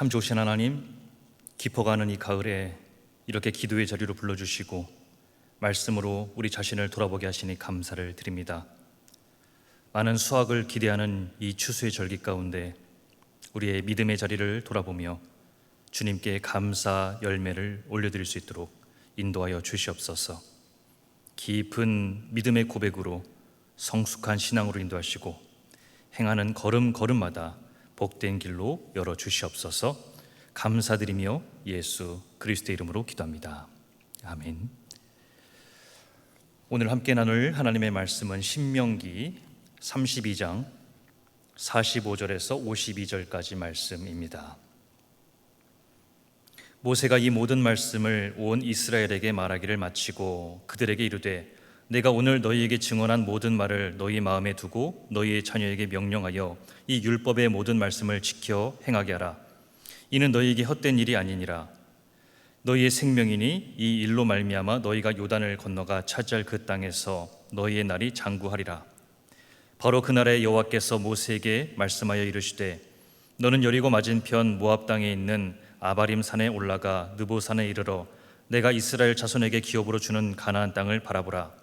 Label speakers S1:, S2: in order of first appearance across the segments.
S1: 참 좋으신 하나님, 깊어가는 이 가을에 이렇게 기도의 자리로 불러주시고 말씀으로 우리 자신을 돌아보게 하시니 감사를 드립니다. 많은 수확을 기대하는 이 추수의 절기 가운데 우리의 믿음의 자리를 돌아보며 주님께 감사 열매를 올려드릴 수 있도록 인도하여 주시옵소서. 깊은 믿음의 고백으로 성숙한 신앙으로 인도하시고 행하는 걸음 걸음마다 복된 길로 열어 주시옵소서. 감사드리며 예수 그리스도의 이름으로 기도합니다. 아멘. 오늘 함께 나눌 하나님의 말씀은 신명기 32장 45절에서 52절까지 말씀입니다. 모세가 이 모든 말씀을 온 이스라엘에게 말하기를 마치고 그들에게 이르되 내가 오늘 너희에게 증언한 모든 말을 너희 마음에 두고 너희의 자녀에게 명령하여 이 율법의 모든 말씀을 지켜 행하게 하라. 이는 너희에게 헛된 일이 아니니라. 너희의 생명이니 이 일로 말미암아 너희가 요단을 건너가 차지할 그 땅에서 너희의 날이 장구하리라. 바로 그 날에 여호와께서 모세에게 말씀하여 이르시되 너는 여리고 맞은편 모압 땅에 있는 아바림 산에 올라가 느보 산에 이르러 내가 이스라엘 자손에게 기업으로 주는 가나안 땅을 바라보라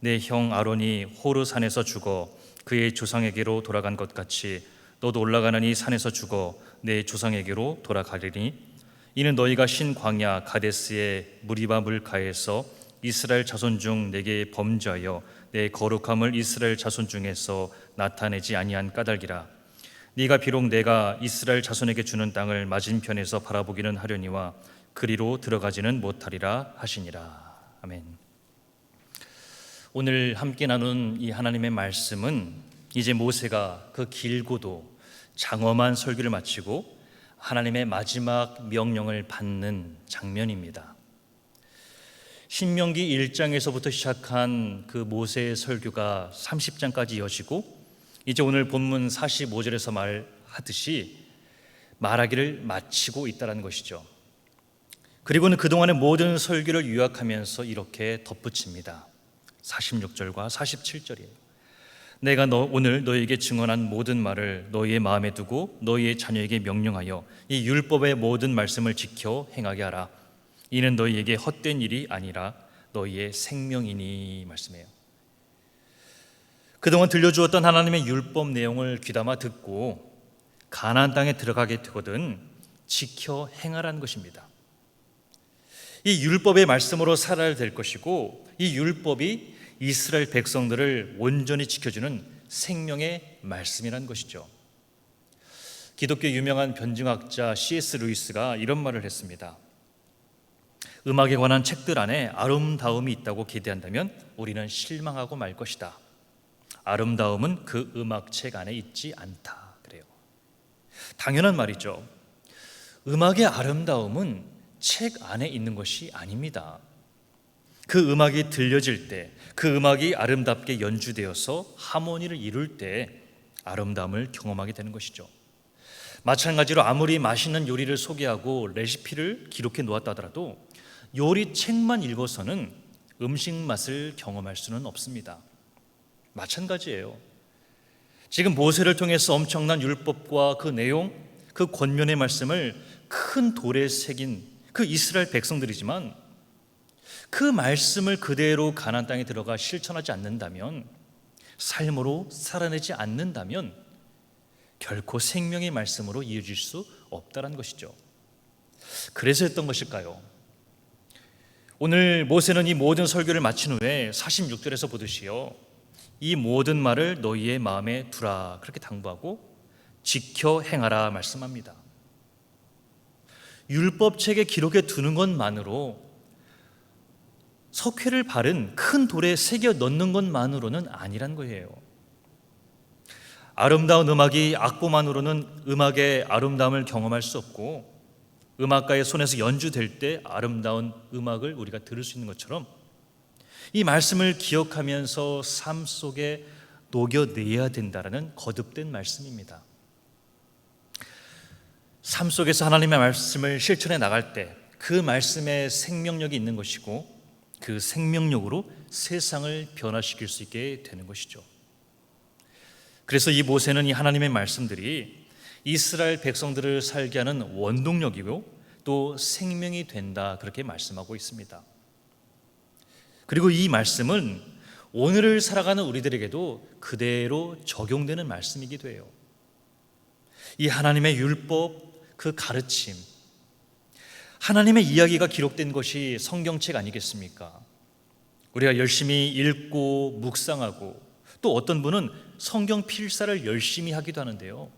S1: 내 형 아론이 호르 산에서 죽어 그의 조상에게로 돌아간 것 같이 너도 올라가는 이 산에서 죽어 내 조상에게로 돌아가리니 이는 너희가 신 광야 가데스의 무리바 물가에서 이스라엘 자손 중 내게 범죄하여 내 거룩함을 이스라엘 자손 중에서 나타내지 아니한 까닭이라 네가 비록 내가 이스라엘 자손에게 주는 땅을 맞은편에서 바라보기는 하려니와 그리로 들어가지는 못하리라 하시니라 아멘. 오늘 함께 나눈 이 하나님의 말씀은 이제 모세가 그 길고도 장엄한 설교를 마치고 하나님의 마지막 명령을 받는 장면입니다. 신명기 1장에서부터 시작한 그 모세의 설교가 30장까지 이어지고 이제 오늘 본문 45절에서 말하듯이 말하기를 마치고 있다는 것이죠. 그리고는 그동안의 모든 설교를 요약하면서 이렇게 덧붙입니다. 46절과 47절이에요. 내가 너 오늘 너에게 증언한 모든 말을 너희의 마음에 두고 너희의 자녀에게 명령하여 이 율법의 모든 말씀을 지켜 행하게 하라. 이는 너희에게 헛된 일이 아니라 너희의 생명이니 말씀해요. 그동안 들려주었던 하나님의 율법 내용을 귀담아 듣고 가나안 땅에 들어가게 되거든 지켜 행하라는 것입니다. 이 율법의 말씀으로 살아야 될 것이고 이 율법이 이스라엘 백성들을 온전히 지켜주는 생명의 말씀이란 것이죠. 기독교 유명한 변증학자 C.S. 루이스가 이런 말을 했습니다. 음악에 관한 책들 안에 아름다움이 있다고 기대한다면 우리는 실망하고 말 것이다. 아름다움은 그 음악책 안에 있지 않다. 그래요. 당연한 말이죠. 음악의 아름다움은 책 안에 있는 것이 아닙니다. 그 음악이 들려질 때, 그 음악이 아름답게 연주되어서 하모니를 이룰 때 아름다움을 경험하게 되는 것이죠. 마찬가지로 아무리 맛있는 요리를 소개하고 레시피를 기록해 놓았다 하더라도 요리 책만 읽어서는 음식 맛을 경험할 수는 없습니다. 마찬가지예요. 지금 모세를 통해서 엄청난 율법과 그 내용, 그 권면의 말씀을 큰 돌에 새긴 그 이스라엘 백성들이지만 그 말씀을 그대로 가나안 땅에 들어가 실천하지 않는다면 삶으로 살아내지 않는다면 결코 생명의 말씀으로 이어질 수 없다는 것이죠. 그래서 했던 것일까요? 오늘 모세는 이 모든 설교를 마친 후에 46절에서 보듯이요. 이 모든 말을 너희의 마음에 두라 그렇게 당부하고 지켜 행하라 말씀합니다. 율법책에 기록해 두는 것만으로 석회를 바른 큰 돌에 새겨 넣는 것만으로는 아니란 거예요. 아름다운 음악이 악보만으로는 음악의 아름다움을 경험할 수 없고 음악가의 손에서 연주될 때 아름다운 음악을 우리가 들을 수 있는 것처럼 이 말씀을 기억하면서 삶 속에 녹여내야 된다라는 거듭된 말씀입니다. 삶 속에서 하나님의 말씀을 실천해 나갈 때 그 말씀에 생명력이 있는 것이고 그 생명력으로 세상을 변화시킬 수 있게 되는 것이죠. 그래서 이 모세는 이 하나님의 말씀들이 이스라엘 백성들을 살게 하는 원동력이고 또 생명이 된다 그렇게 말씀하고 있습니다. 그리고 이 말씀은 오늘을 살아가는 우리들에게도 그대로 적용되는 말씀이기도 해요. 이 하나님의 율법 그 가르침 하나님의 이야기가 기록된 것이 성경책 아니겠습니까? 우리가 열심히 읽고 묵상하고 또 어떤 분은 성경 필사를 열심히 하기도 하는데요.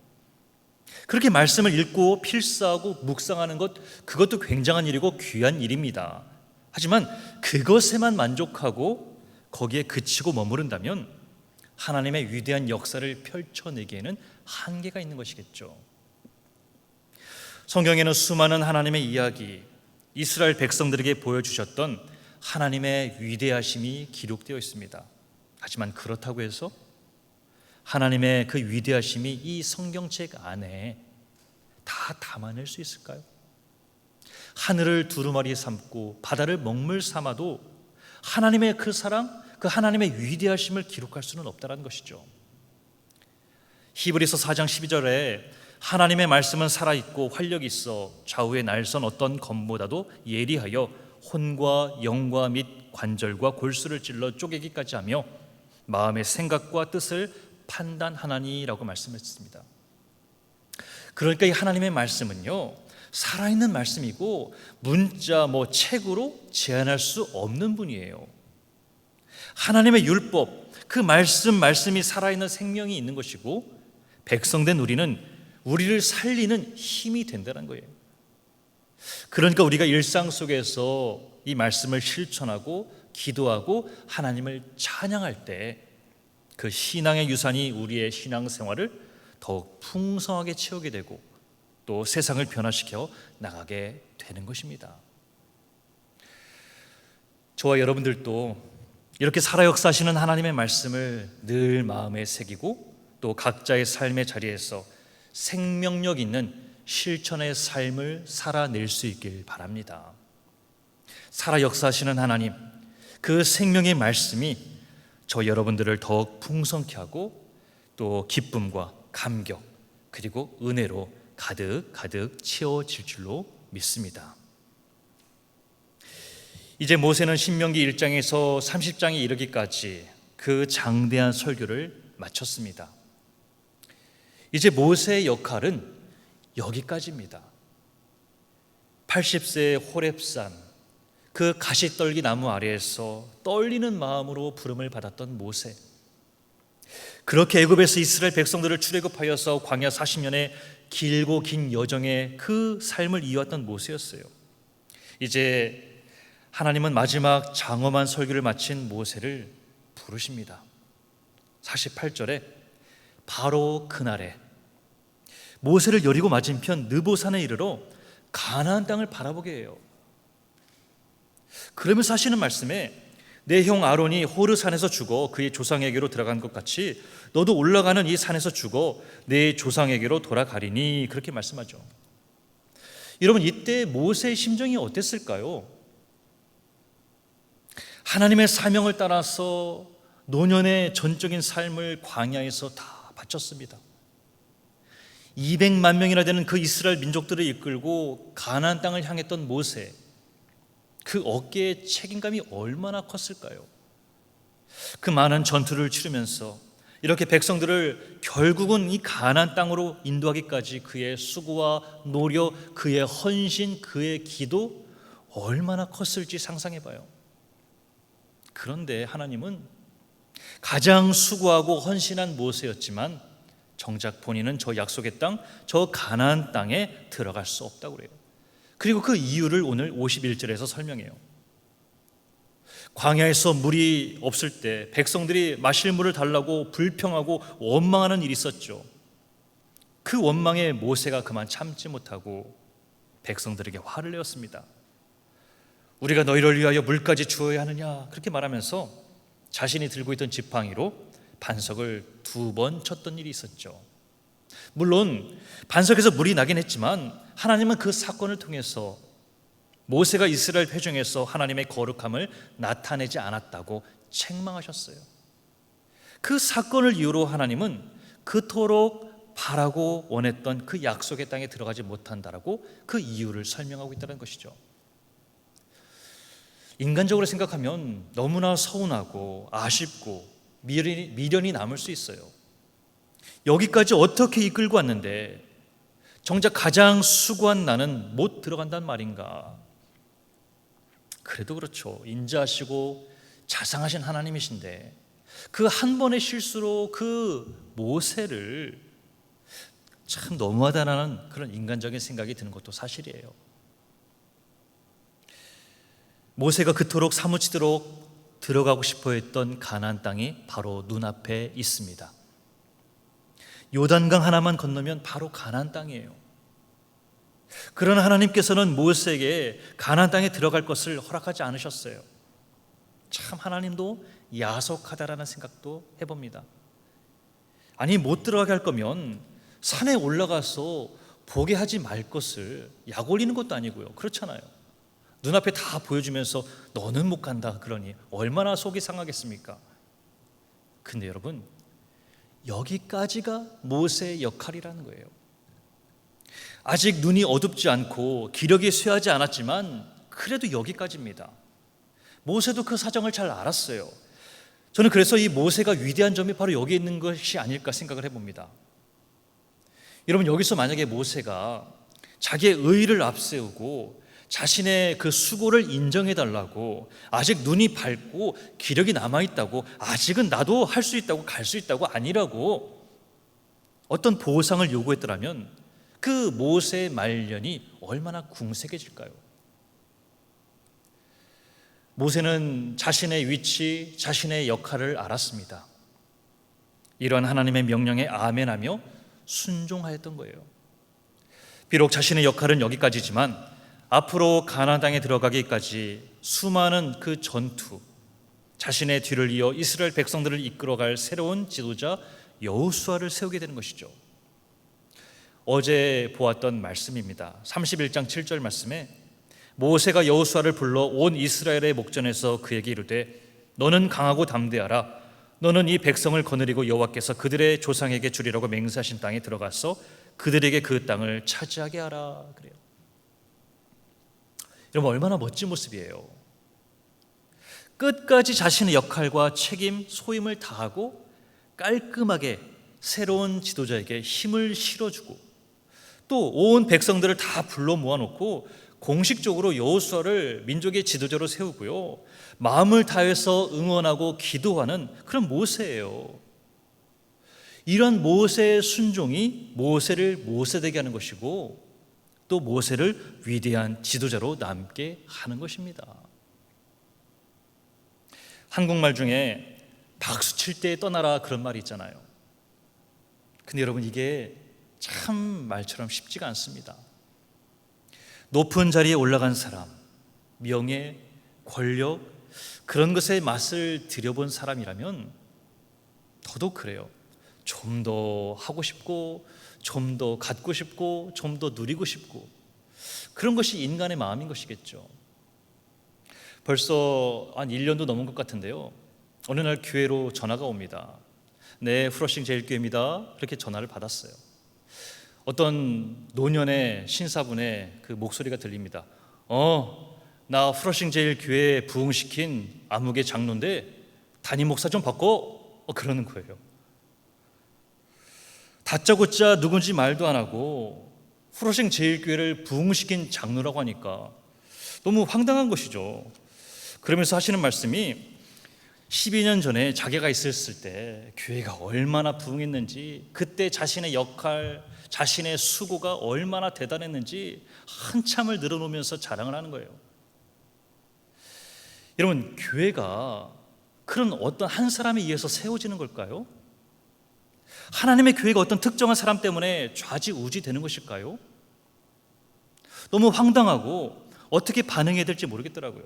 S1: 그렇게 말씀을 읽고 필사하고 묵상하는 것 그것도 굉장한 일이고 귀한 일입니다. 하지만 그것에만 만족하고 거기에 그치고 머무른다면 하나님의 위대한 역사를 펼쳐내기에는 한계가 있는 것이겠죠. 성경에는 수많은 하나님의 이야기, 이스라엘 백성들에게 보여주셨던 하나님의 위대하심이 기록되어 있습니다. 하지만 그렇다고 해서 하나님의 그 위대하심이 이 성경책 안에 다 담아낼 수 있을까요? 하늘을 두루마리 삼고 바다를 먹물 삼아도 하나님의 그 사랑, 그 하나님의 위대하심을 기록할 수는 없다는 것이죠. 히브리서 4장 12절에 하나님의 말씀은 살아 있고 활력이 있어 좌우의 날선 어떤 검보다도 예리하여 혼과 영과 및 관절과 골수를 찔러 쪼개기까지 하며 마음의 생각과 뜻을 판단하나니라고 말씀했습니다. 그러니까 이 하나님의 말씀은요 살아있는 말씀이고 문자 뭐 책으로 제한할 수 없는 분이에요. 하나님의 율법 그 말씀 말씀이 살아있는 생명이 있는 것이고 백성된 우리는 우리를 살리는 힘이 된다는 거예요. 그러니까 우리가 일상 속에서 이 말씀을 실천하고 기도하고 하나님을 찬양할 때 그 신앙의 유산이 우리의 신앙 생활을 더욱 풍성하게 채우게 되고 또 세상을 변화시켜 나가게 되는 것입니다. 저와 여러분들도 이렇게 살아 역사하시는 하나님의 말씀을 늘 마음에 새기고 또 각자의 삶의 자리에서 생명력 있는 실천의 삶을 살아낼 수 있길 바랍니다. 살아 역사하시는 하나님, 그 생명의 말씀이 저 여러분들을 더욱 풍성케 하고 또 기쁨과 감격 그리고 은혜로 가득 가득 채워질 줄로 믿습니다. 이제 모세는 신명기 1장에서 30장에 이르기까지 그 장대한 설교를 마쳤습니다. 이제 모세의 역할은 여기까지입니다. 80세 호랩산 그 가시떨기 나무 아래에서 떨리는 마음으로 부름을 받았던 모세. 그렇게 애굽에서 이스라엘 백성들을 출애굽하여서 광야 40년의 길고 긴 여정의 그 삶을 이어왔던 모세였어요. 이제 하나님은 마지막 장엄한 설교를 마친 모세를 부르십니다. 48절에 바로 그날에 모세를 여리고 맞은편 느보산에 이르러 가나안 땅을 바라보게 해요. 그러면서 하시는 말씀에 내 형 아론이 호르 산에서 죽어 그의 조상에게로 들어간 것 같이 너도 올라가는 이 산에서 죽어 내 조상에게로 돌아가리니 그렇게 말씀하죠. 여러분 이때 모세의 심정이 어땠을까요? 하나님의 사명을 따라서 노년의 전적인 삶을 광야에서 다 바쳤습니다. 200만 명이나 되는 그 이스라엘 민족들을 이끌고 가나안 땅을 향했던 모세. 그 어깨의 책임감이 얼마나 컸을까요? 그 많은 전투를 치르면서 이렇게 백성들을 결국은 이 가난 땅으로 인도하기까지 그의 수고와 노력, 그의 헌신, 그의 기도 얼마나 컸을지 상상해 봐요. 그런데 하나님은 가장 수고하고 헌신한 모세였지만 정작 본인은 저 약속의 땅, 저 가나안 땅에 들어갈 수 없다고 그래요. 그리고 그 이유를 오늘 51절에서 설명해요. 광야에서 물이 없을 때 백성들이 마실 물을 달라고 불평하고 원망하는 일이 있었죠. 그 원망에 모세가 그만 참지 못하고 백성들에게 화를 내었습니다. 우리가 너희를 위하여 물까지 주어야 하느냐 그렇게 말하면서 자신이 들고 있던 지팡이로 반석을 두 번 쳤던 일이 있었죠. 물론 반석에서 물이 나긴 했지만 하나님은 그 사건을 통해서 모세가 이스라엘 회중에서 하나님의 거룩함을 나타내지 않았다고 책망하셨어요. 그 사건을 이유로 하나님은 그토록 바라고 원했던 그 약속의 땅에 들어가지 못한다라고 그 이유를 설명하고 있다는 것이죠. 인간적으로 생각하면 너무나 서운하고 아쉽고 미련이, 미련이 남을 수 있어요. 여기까지 어떻게 이끌고 왔는데 정작 가장 수고한 나는 못 들어간단 말인가? 그래도 그렇죠. 인자하시고 자상하신 하나님이신데 그 한 번의 실수로 그 모세를 참 너무하다는 그런 인간적인 생각이 드는 것도 사실이에요. 모세가 그토록 사무치도록 들어가고 싶어 했던 가나안 땅이 바로 눈앞에 있습니다. 요단강 하나만 건너면 바로 가나안 땅이에요. 그러나 하나님께서는 모세에게 가나안 땅에 들어갈 것을 허락하지 않으셨어요. 참 하나님도 야속하다라는 생각도 해봅니다. 아니 못 들어가게 할 거면 산에 올라가서 보게 하지 말 것을 약 올리는 것도 아니고요. 그렇잖아요. 눈앞에 다 보여주면서 너는 못 간다 그러니 얼마나 속이 상하겠습니까? 근데 여러분 여기까지가 모세의 역할이라는 거예요. 아직 눈이 어둡지 않고 기력이 쇠하지 않았지만 그래도 여기까지입니다. 모세도 그 사정을 잘 알았어요. 저는 그래서 이 모세가 위대한 점이 바로 여기 있는 것이 아닐까 생각을 해봅니다. 여러분 여기서 만약에 모세가 자기의 의를 앞세우고 자신의 그 수고를 인정해 달라고 아직 눈이 밝고 기력이 남아 있다고 아직은 나도 할 수 있다고 갈 수 있다고 아니라고 어떤 보상을 요구했더라면 그 모세의 말년이 얼마나 궁색해질까요? 모세는 자신의 위치, 자신의 역할을 알았습니다. 이러한 하나님의 명령에 아멘하며 순종하였던 거예요. 비록 자신의 역할은 여기까지지만 앞으로 가나안 땅에 들어가기까지 수많은 그 전투, 자신의 뒤를 이어 이스라엘 백성들을 이끌어갈 새로운 지도자 여호수아를 세우게 되는 것이죠. 어제 보았던 말씀입니다. 31장 7절 말씀에 모세가 여호수아를 불러 온 이스라엘의 목전에서 그에게 이르되 너는 강하고 담대하라 너는 이 백성을 거느리고 여호와께서 그들의 조상에게 주리라고 맹세하신 땅에 들어가서 그들에게 그 땅을 차지하게 하라 그래요. 여러분 얼마나 멋진 모습이에요. 끝까지 자신의 역할과 책임, 소임을 다하고 깔끔하게 새로운 지도자에게 힘을 실어주고 또 온 백성들을 다 불러 모아놓고 공식적으로 여호수아를 민족의 지도자로 세우고요. 마음을 다해서 응원하고 기도하는 그런 모세예요. 이런 모세의 순종이 모세를 모세되게 하는 것이고 또 모세를 위대한 지도자로 남게 하는 것입니다. 한국말 중에 박수 칠 때 떠나라 그런 말이 있잖아요. 근데 여러분 이게 참 말처럼 쉽지가 않습니다. 높은 자리에 올라간 사람, 명예, 권력, 그런 것에 맛을 들여본 사람이라면 더더욱 그래요. 좀 더 하고 싶고, 좀 더 갖고 싶고, 좀 더 누리고 싶고, 그런 것이 인간의 마음인 것이겠죠. 벌써 한 1년도 넘은 것 같은데요. 어느 날 교회로 전화가 옵니다. 네, 프로싱 제일교회입니다. 그렇게 전화를 받았어요. 어떤 노년의 신사분의 그 목소리가 들립니다. 어, 나 프로싱 제일 교회에 부흥시킨 암흑의 장로인데 담임 목사 좀 바꿔. 어, 그러는 거예요. 다짜고짜 누군지 말도 안 하고 프로싱 제일 교회를 부흥시킨 장로라고 하니까 너무 황당한 것이죠. 그러면서 하시는 말씀이 12년 전에 자기가 있었을 때 교회가 얼마나 부흥했는지 그때 자신의 역할, 자신의 수고가 얼마나 대단했는지 한참을 늘어놓으면서 자랑을 하는 거예요. 여러분, 교회가 그런 어떤 한 사람에 의해서 세워지는 걸까요? 하나님의 교회가 어떤 특정한 사람 때문에 좌지우지 되는 것일까요? 너무 황당하고 어떻게 반응해야 될지 모르겠더라고요.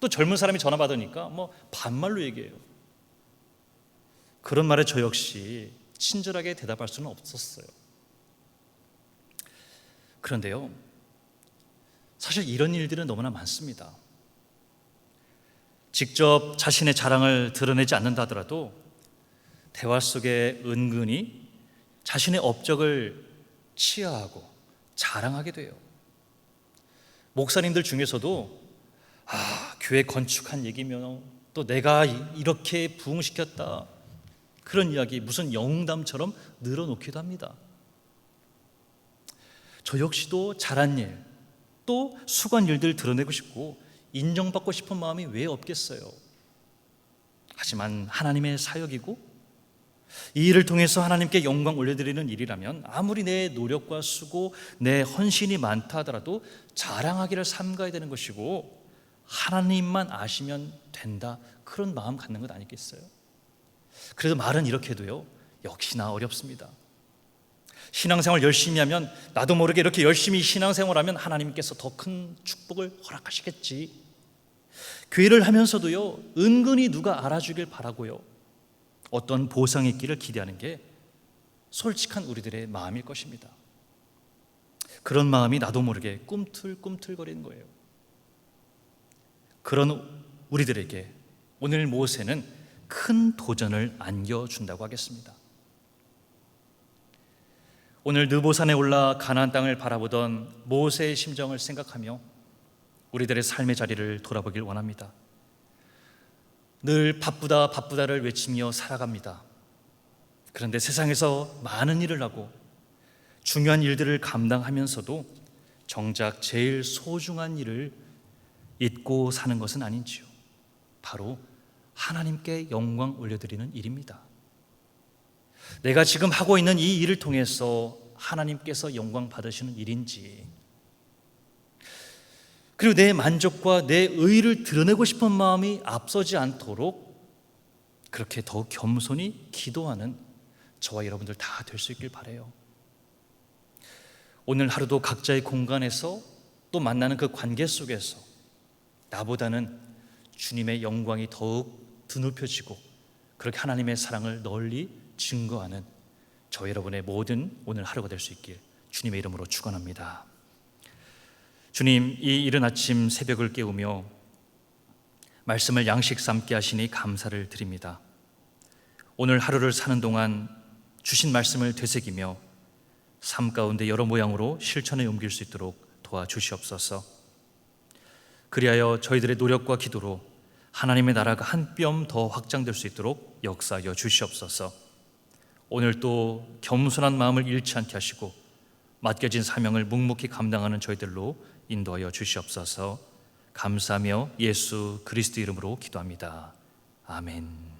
S1: 또 젊은 사람이 전화 받으니까 뭐 반말로 얘기해요. 그런 말에 저 역시 친절하게 대답할 수는 없었어요. 그런데요, 사실 이런 일들은 너무나 많습니다. 직접 자신의 자랑을 드러내지 않는다 하더라도 대화 속에 은근히 자신의 업적을 치하하고 자랑하게 돼요. 목사님들 중에서도 아, 교회 건축한 얘기면 또 내가 이렇게 부흥시켰다. 그런 이야기 무슨 영웅담처럼 늘어놓기도 합니다. 저 역시도 잘한 일, 또 수고한 일들 드러내고 싶고 인정받고 싶은 마음이 왜 없겠어요? 하지만 하나님의 사역이고 이 일을 통해서 하나님께 영광 올려드리는 일이라면 아무리 내 노력과 수고, 내 헌신이 많다 하더라도 자랑하기를 삼가야 되는 것이고 하나님만 아시면 된다 그런 마음 갖는 것 아니겠어요? 그래도 말은 이렇게 해도요 역시나 어렵습니다. 신앙생활 열심히 하면 나도 모르게 이렇게 열심히 신앙생활하면 하나님께서 더 큰 축복을 허락하시겠지. 교회를 하면서도요 은근히 누가 알아주길 바라고요. 어떤 보상의 길을 기대하는 게 솔직한 우리들의 마음일 것입니다. 그런 마음이 나도 모르게 꿈틀꿈틀거리는 거예요. 그런 우리들에게 오늘 모세는 큰 도전을 안겨준다고 하겠습니다. 오늘 느보산에 올라 가나안 땅을 바라보던 모세의 심정을 생각하며 우리들의 삶의 자리를 돌아보길 원합니다. 늘 바쁘다 바쁘다를 외치며 살아갑니다. 그런데 세상에서 많은 일을 하고 중요한 일들을 감당하면서도 정작 제일 소중한 일을 잊고 사는 것은 아닌지요. 바로 하나님께 영광 올려드리는 일입니다. 내가 지금 하고 있는 이 일을 통해서 하나님께서 영광 받으시는 일인지, 그리고 내 만족과 내 의를 드러내고 싶은 마음이 앞서지 않도록 그렇게 더욱 겸손히 기도하는 저와 여러분들 다 될 수 있길 바래요. 오늘 하루도 각자의 공간에서 또 만나는 그 관계 속에서 나보다는 주님의 영광이 더욱 드높여지고 그렇게 하나님의 사랑을 널리 증거하는 저 여러분의 모든 오늘 하루가 될 수 있길 주님의 이름으로 축원합니다. 주님, 이 이른 아침 새벽을 깨우며 말씀을 양식 삼게 하시니 감사를 드립니다. 오늘 하루를 사는 동안 주신 말씀을 되새기며 삶 가운데 여러 모양으로 실천에 옮길 수 있도록 도와주시옵소서. 그리하여 저희들의 노력과 기도로 하나님의 나라가 한 뼘 더 확장될 수 있도록 역사하여 주시옵소서. 오늘 또 겸손한 마음을 잃지 않게 하시고 맡겨진 사명을 묵묵히 감당하는 저희들로 인도하여 주시옵소서. 감사하며 예수 그리스도 이름으로 기도합니다. 아멘.